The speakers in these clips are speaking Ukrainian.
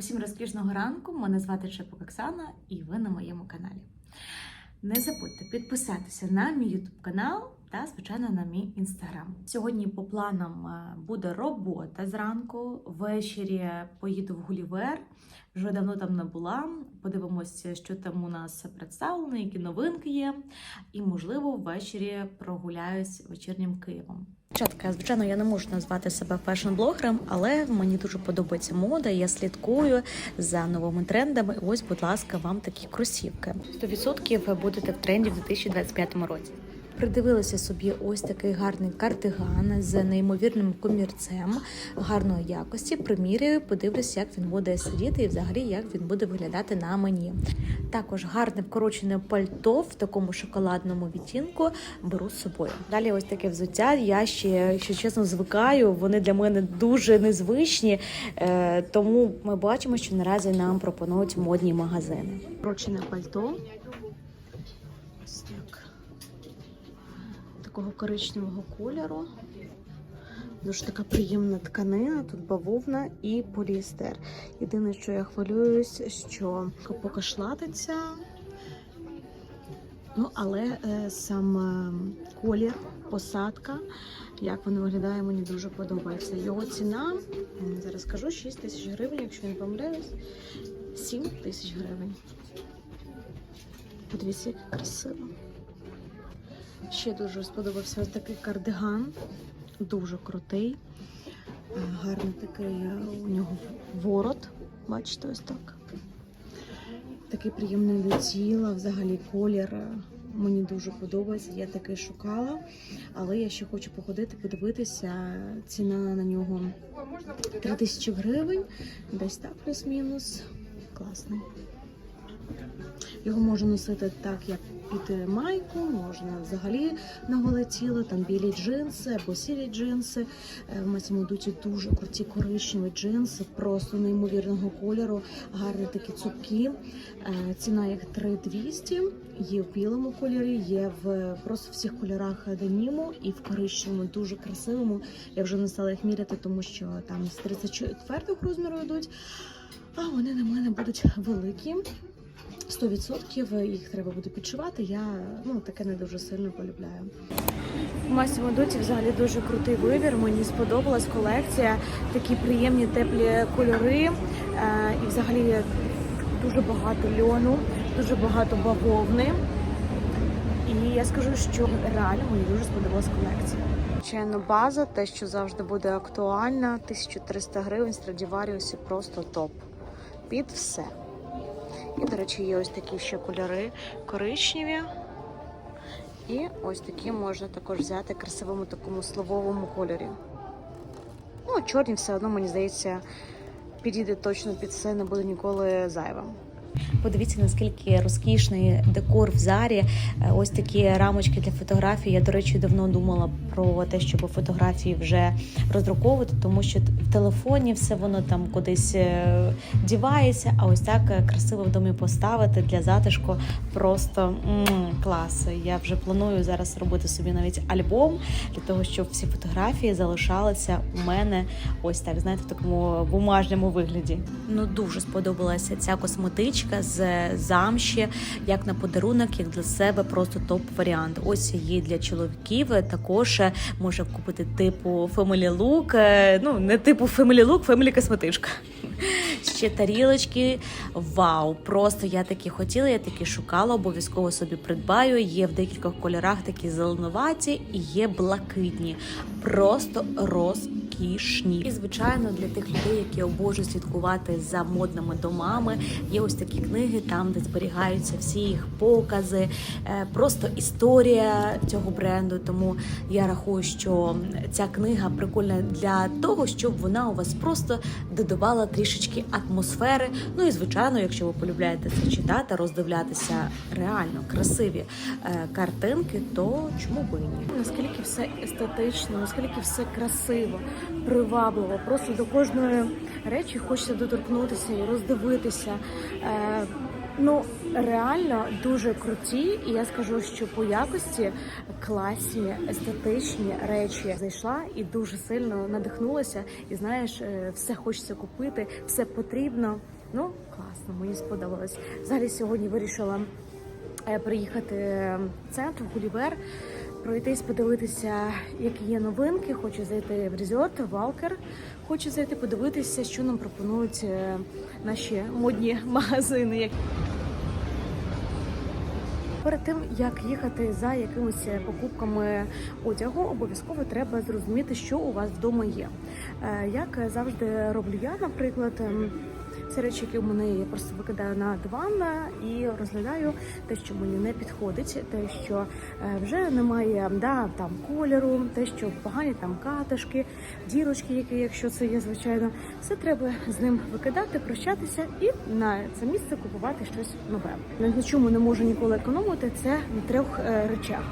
Усім розкішного ранку. Мене звати Чепок Оксана, і ви на моєму каналі. Не забудьте підписатися на мій YouTube канал та, звичайно, на мій інстаграм. Сьогодні по планам е, буде робота зранку. Ввечері поїду в Гулівер. Вже давно там не була. Подивимося, що там у нас представлено, які новинки є. І, можливо, ввечері прогуляюсь вечірнім Києвом. Дівчатка, звичайно, я не можу назвати себе фешн-блогером, але мені дуже подобається мода. Я слідкую за новими трендами. Ось, будь ласка, вам такі кросівки. 100% будете в тренді в 2025 році. Придивилася собі ось такий гарний кардиган з неймовірним комірцем гарної якості. Приміряю, подивлюся, як він буде сидіти і взагалі як він буде виглядати на мені. Також гарне вкорочене пальто в такому шоколадному відтінку беру з собою. Далі ось таке взуття. Я ще, якщо чесно, звикаю. Вони для мене дуже незвичні, е, тому ми бачимо, що наразі нам пропонують модні магазини. Вкорочене пальто. Ось так. Такого коричневого кольору. Дуже така приємна тканина, тут бавовна і поліестер. Єдине, що я хвилююсь, що поки шлатиться. Ну, але е, сам е, колір, посадка, як воно виглядає, мені дуже подобається. Його ціна, зараз скажу, 6 тисяч гривень, якщо я не помиляюсь, 7 тисяч гривень. Подивіться, як красиво. Ще дуже сподобався ось такий кардиган, дуже крутий. Е, Гарний такий е, у нього ворот. Бачите, ось так. Такий приємний до тіла, взагалі колір. е, Мені дуже подобається. Я такий шукала, але я ще хочу походити, подивитися. Ціна на нього 3 тисячі гривень, десь так, плюс-мінус. Класний. Його можна носити так, як під майку, можна взагалі на голе тіло, там білі джинси або сірі джинси. Е, В Масімо Дуті дуже круті коричневі джинси, просто неймовірного кольору, гарні такі цупкі. Е, Ціна їх 3200, є в білому кольорі, є в просто всіх кольорах деніму і в коричневому, дуже красивому. Я вже не стала їх міряти, тому що там з 34 розміру йдуть, а вони на мене будуть великі. 100% їх треба буде підшивати. Я ну таке не дуже сильно полюбляю. В Масі Модуті взагалі дуже крутий вибір. Мені сподобалась колекція. Такі приємні теплі кольори. Е, і взагалі дуже багато льону, дуже багато бавовни. І я скажу, що реально мені дуже сподобалась колекція. Звичайно, база, те, що завжди буде актуально. 1300 гривень Страдіваріусі просто топ. Під все. І, до речі, є ось такі ще кольори коричневі. І ось такі можна також взяти красивому такому слововому кольорі. Ну, чорні все одно, мені здається, підійде точно під це, не буде ніколи зайвим. Подивіться, наскільки розкішний декор в зарі. Е, Ось такі рамочки для фотографій. Я, до речі, давно думала про те, щоб фотографії вже роздруковувати, тому що в телефоні все воно там кудись е, дівається. А ось так е, красиво в домі поставити для затишку. Просто клас. Я вже планую зараз робити собі навіть альбом для того, щоб всі фотографії залишалися у мене ось так, знаєте, в такому бумажному вигляді. Ну дуже сподобалася ця косметичка з замші, як на подарунок, як для себе, просто топ варіант. Ось її для чоловіків. Також може купити типу Family Look, е, ну не типу Family Look, Family косметичка. Ще тарілочки. Вау! Просто я такі хотіла, я такі шукала, обов'язково собі придбаю. Є в декількох кольорах такі зеленуваті і є блакитні. Просто розкішні. І звичайно, для тих людей, які обожнюють слідкувати за модними домами, є ось такі книги, там де зберігаються всі їх покази, е, просто історія цього бренду. Тому я рахую, що ця книга прикольна для того, щоб вона у вас просто додавала трішечки атмосфери. Ну і звичайно, якщо ви полюбляєте це читати, роздивлятися реально красиві е, картинки, то чому би ні? Наскільки все естетично, наскільки все красиво, привабливо, просто до кожної речі хочеться доторкнутися і роздивитися. Е, Ну реально дуже круті, і я скажу, що по якості класні естетичні речі зайшла і дуже сильно надихнулася. І знаєш, е, все хочеться купити, все потрібно. Ну класно, мені сподобалось. Взагалі сьогодні вирішила е, приїхати в центр в Гулівер, пройтись, подивитися, які є новинки. Хочу зайти в Резорт, Валкер. Хочу зайти подивитися, що нам пропонують е, наші модні магазини. Перед тим як їхати за якимись покупками одягу, обов'язково треба зрозуміти, що у вас вдома є. Е, Як завжди роблю я, наприклад, ці речі, які в мене я просто викидаю на диван і розглядаю те, що мені не підходить, те, що е, вже немає да, там кольору, те, що погані там катишки, дірочки, які, якщо це є, звичайно, все треба з ним викидати, прощатися і на це місце купувати щось нове. На чому не можу ніколи економити, це на трьох е, речах: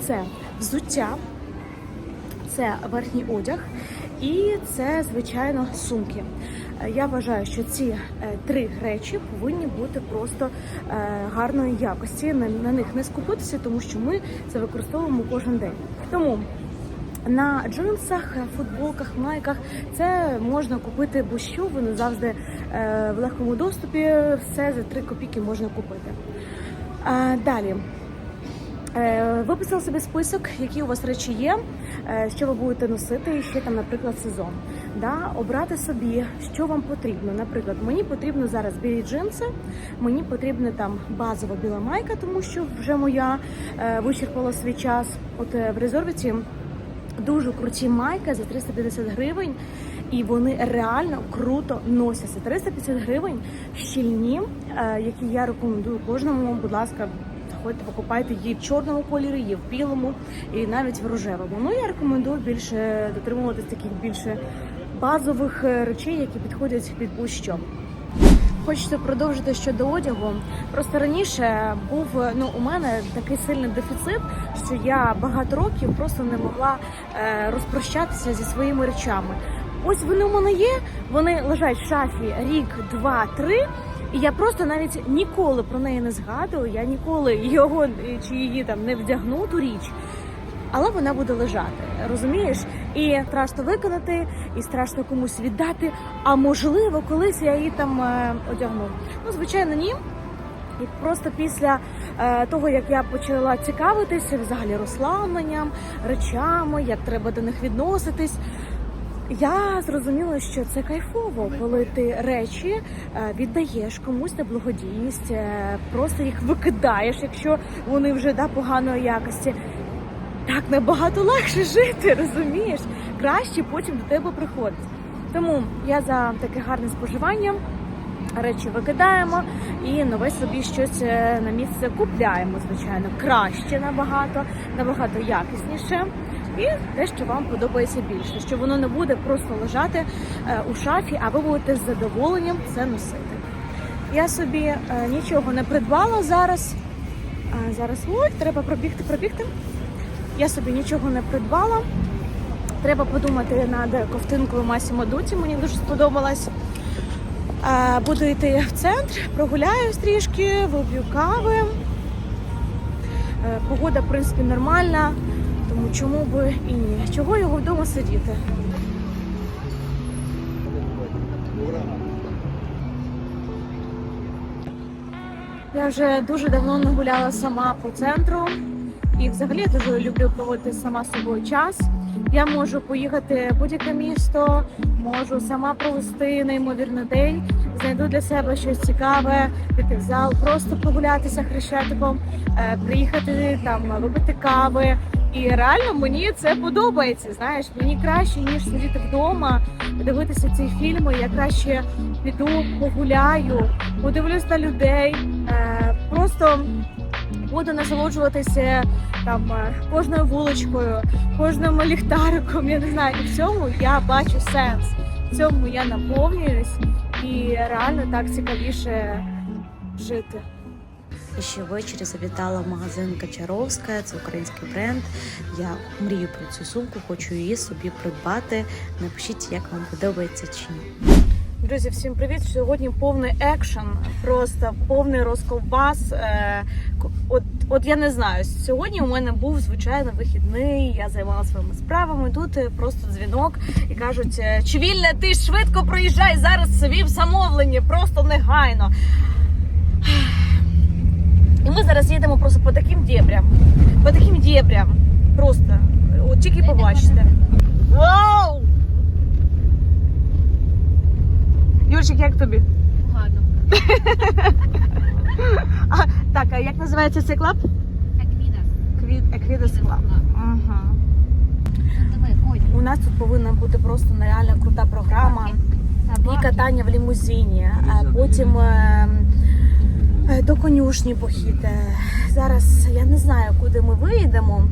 це взуття, це верхній одяг і це, звичайно, сумки. Е, Я вважаю, що ці е, три речі повинні бути просто е, гарної якості. На, них не скупитися, тому що ми це використовуємо кожен день. Тому на джинсах, футболках, майках це можна купити будь-що, вони завжди в легкому доступі. Все за 3 копійки можна купити. Далі. Е, Виписали собі список, які у вас речі є, е, що ви будете носити, ще там, наприклад, сезон. Да? Обрати собі, що вам потрібно. Наприклад, мені потрібно зараз білі джинси, мені потрібна там базова біла майка, тому що вже моя е, вичерпала свій час. От в резервіті дуже круті майки за 350 гривень, і вони реально круто носяться. 350 гривень щільні, які я рекомендую кожному. Будь ласка, заходьте, покупайте її в чорному кольорі, є в білому і навіть в рожевому. Ну я рекомендую більше дотримуватись таких більше базових е, речей, які підходять під будь-що. Хочеться продовжити щодо одягу. Просто раніше був ну у мене такий сильний дефіцит, що я багато років просто не могла е, розпрощатися зі своїми речами. Ось вони у мене є, вони лежать в шафі рік, два, три. І я просто навіть ніколи про неї не згадую. Я ніколи його чи її там не вдягну ту річ але вона буде лежати, розумієш? І страшно виконати, і страшно комусь віддати. А можливо, колись я її там е, одягну. Ну, звичайно, ні. І просто після е, того, як я почала цікавитися взагалі розслабленням, речами, як треба до них відноситись. Я зрозуміла, що це кайфово, коли ти речі е, віддаєш комусь на благодійність, е, просто їх викидаєш, якщо вони вже да, поганої якості. Так набагато легше жити, розумієш? Краще потім до тебе приходить. Тому я за таке гарне споживання. Речі викидаємо і нове собі щось е, на місце купляємо, звичайно, краще набагато, набагато якісніше. І те, що вам подобається більше, що воно не буде просто лежати е, у шафі, а ви будете з задоволенням це носити. Я собі е, нічого не придбала зараз. Зараз ой, треба пробігти, пробігти. Я собі нічого не придбала. Треба подумати над ковтинкою Масімо Дуті, мені дуже сподобалась. Е, Буду йти в центр, прогуляюсь трішки, вип'ю кави. Погода, в принципі, нормальна, чому би і ні. Чого його вдома сидіти? Я вже дуже давно не гуляла сама по центру. І взагалі дуже люблю проводити сама собою час. Я можу поїхати в будь-яке місто, можу сама провести неймовірний день, знайду для себе щось цікаве, піти в зал, просто прогулятися хрещатиком, е, приїхати там, випити кави. І реально мені це подобається. Знаєш, мені краще ніж сидіти вдома, дивитися ці фільми. Я краще піду, погуляю, подивлюсь на людей, е, просто буду насолоджуватися там е, кожною вуличкою, кожним ліхтариком. Я не знаю, в цьому я бачу сенс. В цьому я наповнююсь і реально так цікавіше жити. І ще ввечері завітала в магазин Качаровська, це український бренд. Я мрію про цю сумку, хочу її собі придбати. Напишіть, як вам подобається чи ні. Друзі, всім привіт! Сьогодні повний екшен, просто повний розковбас. Е, От, от я не знаю. Сьогодні у мене був звичайно вихідний. Я займалася своїми справами. Тут е, просто дзвінок і кажуть: е, Чвільне, ти швидко проїжджай зараз собі в замовлення, просто негайно. І ми зараз їдемо просто по таким дєбрям. По таким дєбрям. Просто. От тільки побачите. Вау! Юрчик, як тобі? Гарно. А, так, а як називається цей клаб? Еквіда. Квіт, Еквідес клаб. Ага. У нас тут повинна бути просто нереально крута програма. І катання в лімузині, а потім е, е, до конюшні похід. Е, Зараз я не знаю, куди ми виїдемо,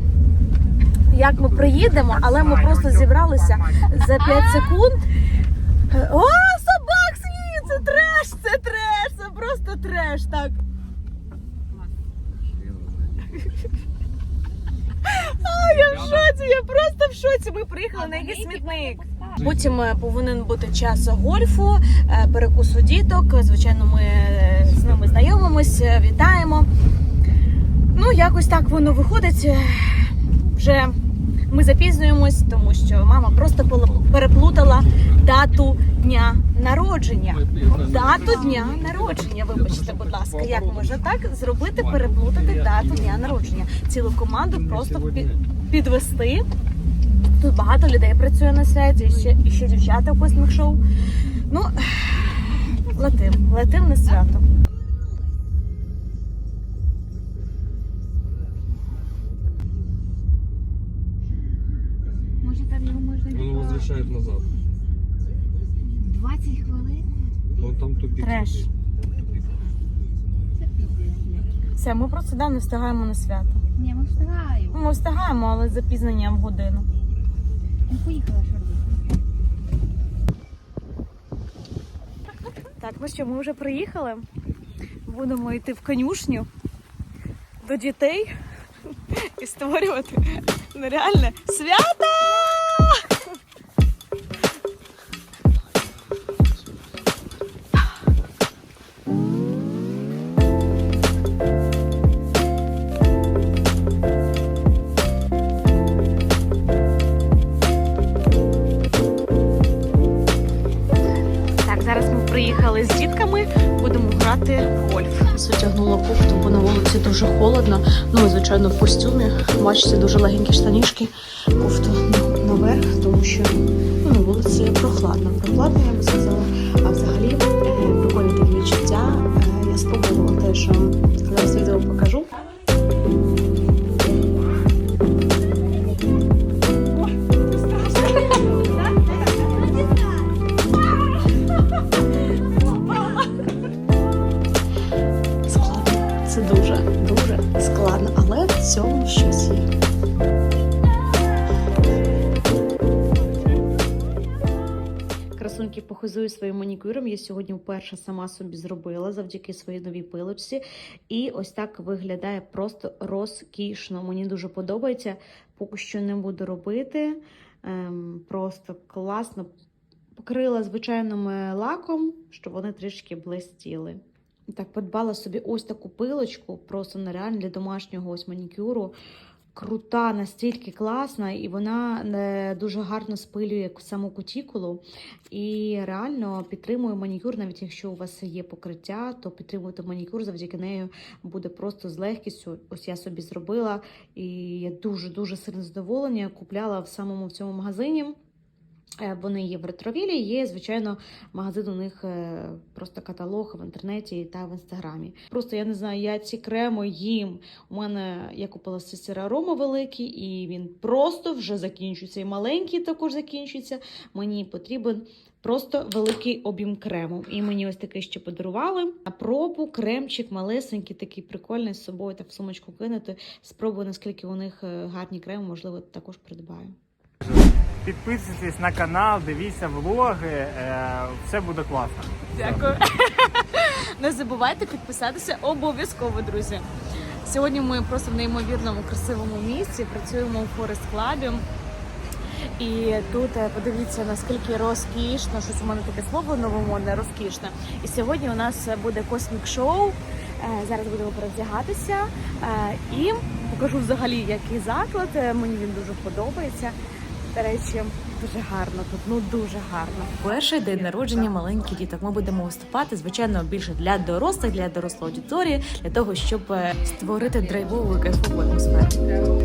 як ми приїдемо, але ми просто зібралися за 5 секунд. Е, О, собак свій! Це треш! Це треш! Це просто треш! Так. А, я в шоці, я просто в шоці. Ми приїхали на якийсь смітник. Потім е, повинен бути час гольфу, е, перекусу діток. Звичайно, ми е, з ними знайомимось, вітаємо. Ну, якось так воно виходить. Вже ми запізнюємось, тому що мама просто переплутала дату дня народження. Дату дня народження. Вибачте, будь ласка, як можна так зробити, переплутати дату дня народження? Цілу команду просто пі- підвести. Тут багато людей працює на святі, і ще, і ще дівчата у костних шоу. Ну, летим, летим на свято. Може там його можна типа, возвращает назад. 20 хвилин? Там тупик. Треш. Все, ми просто да, не встигаємо на свято. Ні, ми встигаємо. Ми встигаємо, але з запізненням в годину. Ну поїхала, робити. Так, ну що, ми вже приїхали. Будемо йти в конюшню до дітей і створювати нереальне свято! Приїхали з дітками, будемо грати в гольф. Затягнула кофту, бо на вулиці дуже холодно. Ну, і звичайно, в костюмі. Бачите, дуже легенькі штанішки, кофту наверх, тому що ну, на вулиці прохладно. Прохладно, я би сказала. А взагалі е, прикольні такі відчуття. Е, Я спробувала теж що зараз відео покажу. Похизую своїм манікюром. Я сьогодні вперше сама собі зробила завдяки своїй новій пилочці. І ось так виглядає просто розкішно. Мені дуже подобається. Поки що не буду робити. Ем, просто класно. Покрила звичайним е, лаком, щоб вони трішки блистіли. Так, подбала собі ось таку пилочку, просто нереально для домашнього ось манікюру. Крута, настільки класна, і вона е, дуже гарно спилює саму кутікулу. І реально підтримує манікюр, навіть якщо у вас є покриття, то підтримувати манікюр завдяки нею буде просто з легкістю. Ось я собі зробила, і я дуже дуже сильно задоволена. Купляла в самому в цьому магазині. Е, Вони є в ретровілі, є, звичайно, магазин у них е, просто каталог в інтернеті та в інстаграмі. Просто я не знаю, я ці креми їм. У мене я купила сестер арома великий, і він просто вже закінчується. І маленький також закінчується. Мені потрібен просто великий об'єм крему. І мені ось такий ще подарували. На пробу кремчик малесенький, такий прикольний з собою так в сумочку кинути. Спробую, наскільки у них е, гарні креми, можливо, також придбаю. Підписуйтесь на канал, дивіться влоги, е, все буде класно. Дякую. Не забувайте підписатися обов'язково, друзі. Сьогодні ми просто в неймовірному красивому місці. Працюємо у Форест Клабі. І тут е, подивіться наскільки розкішно, щось у мене таке слово новомодне, розкішне. І сьогодні у нас буде космік шоу. Е, Зараз будемо перевдягатися е, і покажу взагалі, який заклад. Е, Мені він дуже подобається. До речі, дуже гарно тут. Ну дуже гарно. Перший день народження маленьких діток. Ми будемо виступати, звичайно, більше для дорослих, для дорослої аудиторії, для того, щоб е, створити драйвову кайфову атмосферу.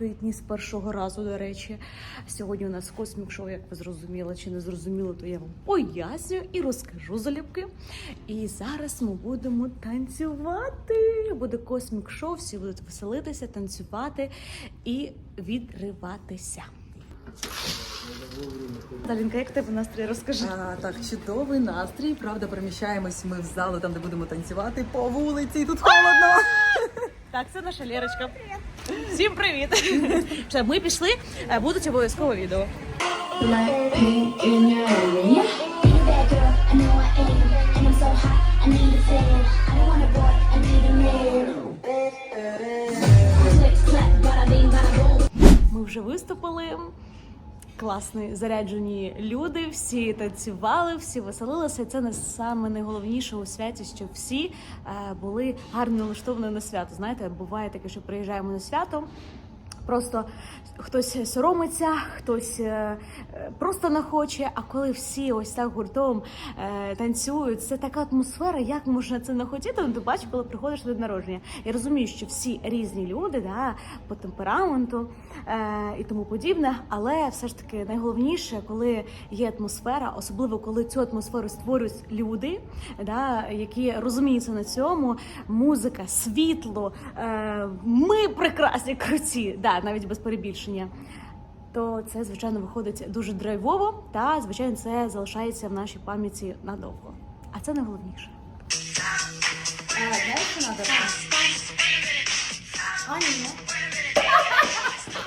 Блакитні з першого разу, до речі. Сьогодні у нас космік шоу, як ви зрозуміли чи не зрозуміли, то я вам поясню і розкажу залюбки. І зараз ми будемо танцювати. Буде космік шоу, всі будуть веселитися, танцювати і відриватися. Талінка, як тебе настрій? Розкажи. А, так, чудовий настрій. Правда, переміщаємось ми в залу, там де будемо танцювати по вулиці. і Тут холодно. Так, це наша Лєрочка. Всім привіт! Все, ми пішли, е, будуть обов'язково відео. Ми вже виступили. Класні заряджені люди, всі танцювали, всі веселилися. Це не саме найголовніше у святі, що всі е, були гарно налаштовані на свято. Знаєте, буває таке, що приїжджаємо на свято. Просто хтось соромиться, хтось е, е, просто не хоче. А коли всі ось так гуртом е, танцюють, це така атмосфера. Як можна це не хотіти? Ну, ти бачиш, коли приходиш день народження. Я розумію, що всі різні люди, да, по темпераменту і тому подібне. Але все ж таки найголовніше, коли є атмосфера, особливо коли цю атмосферу створюють люди, да, які розуміються на цьому. Музика, світло, ми прекрасні круті, да, навіть без перебільшення рішення, то це, звичайно, виходить дуже драйвово, та звичайно, це залишається в нашій пам'яті надовго. А це найголовніше. А.